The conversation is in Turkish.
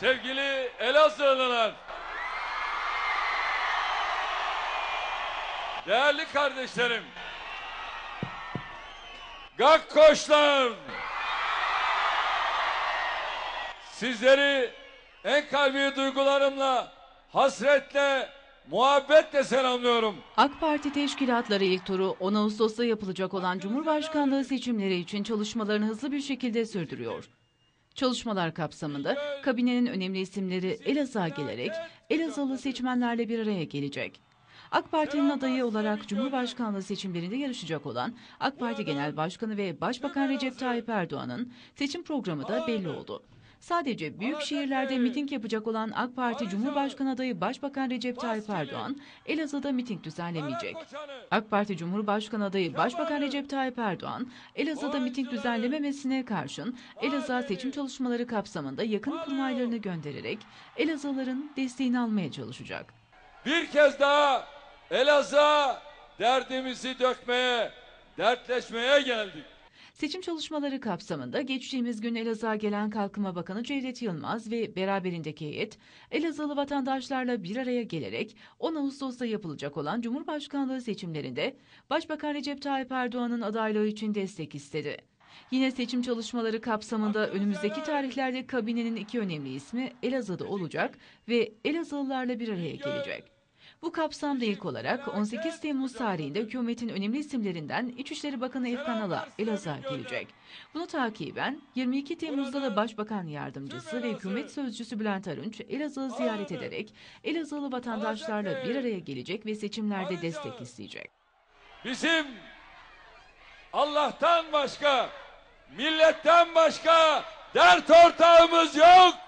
Sevgili Elazığlılar. Değerli kardeşlerim. Gakkoşlar. Sizleri en kalbi duygularımla, hasretle, muhabbetle selamlıyorum. AK Parti teşkilatları ilk turu 10 Ağustos'ta yapılacak olan Cumhurbaşkanlığı seçimleri için çalışmalarını hızlı bir şekilde sürdürüyor. Çalışmalar kapsamında kabinenin önemli isimleri Elazığ'a gelerek Elazığlı seçmenlerle bir araya gelecek. AK Parti'nin adayı olarak Cumhurbaşkanlığı seçimlerinde yarışacak olan AK Parti Genel Başkanı ve Başbakan Recep Tayyip Erdoğan'ın seçim programı da belli oldu. Sadece büyük şehirlerde miting yapacak olan AK Parti Cumhurbaşkanı adayı Başbakan Recep Tayyip Erdoğan, Elazığ'da miting düzenlemeyecek. AK Parti Cumhurbaşkanı adayı Başbakan Recep Tayyip Erdoğan, Elazığ'da miting düzenlememesine karşın Elazığ seçim çalışmaları kapsamında yakın kurmaylarını göndererek Elazığların desteğini almaya çalışacak. Bir kez daha Elazığ'a derdimizi dökmeye, dertleşmeye geldik. Seçim çalışmaları kapsamında geçtiğimiz gün Elazığ'a gelen Kalkınma Bakanı Cevdet Yılmaz ve beraberindeki heyet Elazığlı vatandaşlarla bir araya gelerek 10 Ağustos'ta yapılacak olan Cumhurbaşkanlığı seçimlerinde Başbakan Recep Tayyip Erdoğan'ın adaylığı için destek istedi. Yine seçim çalışmaları kapsamında önümüzdeki tarihlerde kabinenin iki önemli ismi Elazığ'da olacak ve Elazığlılarla bir araya gelecek. Bu kapsamda ilk olarak 18 Temmuz tarihinde hükümetin önemli isimlerinden İçişleri Bakanı Efkan Ala Elazığ'a gelecek. Bunu takiben 22 Temmuz'da da Başbakan Yardımcısı ve Hükümet Sözcüsü Bülent Arınç Elazığ'ı ziyaret ederek Elazığlı vatandaşlarla bir araya gelecek ve seçimlerde destek isteyecek. Bizim Allah'tan başka, milletten başka dert ortağımız yok.